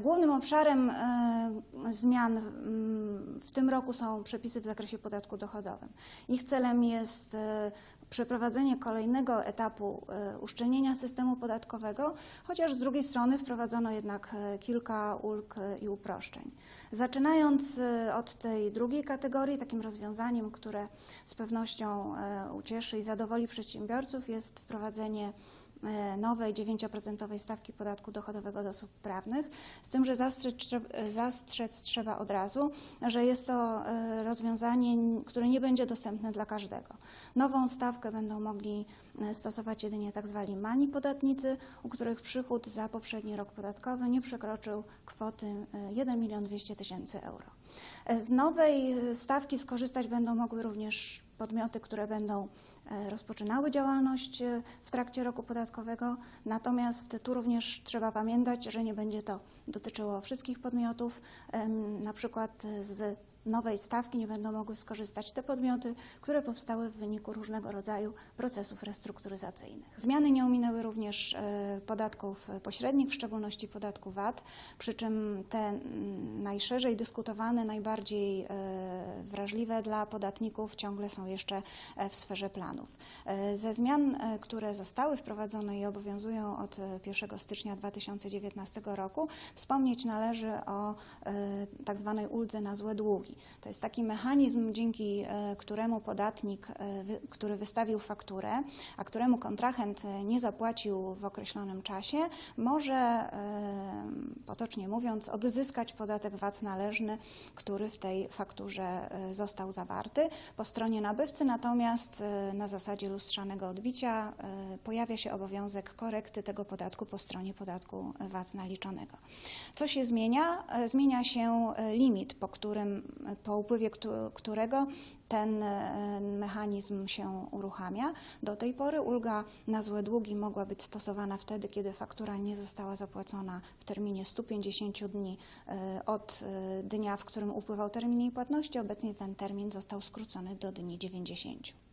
Głównym obszarem e, zmian mm, w tym roku są przepisy w zakresie podatku dochodowym. Ich celem jest e, przeprowadzenie kolejnego etapu e, uszczelnienia systemu podatkowego, chociaż z drugiej strony wprowadzono jednak kilka ulg i uproszczeń. Zaczynając od tej drugiej kategorii, takim rozwiązaniem, które z pewnością ucieszy i zadowoli przedsiębiorców, jest wprowadzenie nowej 9% stawki podatku dochodowego od osób prawnych, z tym, że zastrzec, trze- zastrzec trzeba od razu, że jest to e, rozwiązanie, które nie będzie dostępne dla każdego. Nową stawkę będą mogli e, stosować jedynie tak zwani mani podatnicy, u których przychód za poprzedni rok podatkowy nie przekroczył kwoty e, 1 milion 200 tysięcy euro. Z nowej e, stawki skorzystać będą mogły również podmioty, które będą e, rozpoczynały działalność e, w trakcie roku podatkowego. Natomiast tu również trzeba pamiętać, że nie będzie to dotyczyło wszystkich podmiotów. Na przykład z nowej stawki nie będą mogły skorzystać te podmioty, które powstały w wyniku różnego rodzaju procesów restrukturyzacyjnych. Zmiany nie ominęły również e, podatków pośrednich, w szczególności podatku VAT, przy czym te mm, najszerzej dyskutowane, najbardziej e, wrażliwe dla podatników ciągle są jeszcze e, w sferze planów. Ze zmian, które zostały wprowadzone i obowiązują od e, 1 stycznia 2019 roku, wspomnieć należy o tak zwanej uldze na złe długi. To jest taki mechanizm, dzięki e, któremu podatnik, e, który wystawił fakturę, a któremu kontrahent e, nie zapłacił w określonym czasie, może, potocznie mówiąc, odzyskać podatek VAT należny, który w tej fakturze został zawarty. Po stronie nabywcy natomiast na zasadzie lustrzanego odbicia pojawia się obowiązek korekty tego podatku po stronie podatku VAT naliczonego. Co się zmienia? Zmienia się limit, po którym, po upływie któ- którego ten e, mechanizm się uruchamia. Do tej pory ulga na złe długi mogła być stosowana wtedy, kiedy faktura nie została zapłacona w terminie 150 dni e, od e, dnia, w którym upływał termin jej płatności. Obecnie ten termin został skrócony do dni 90.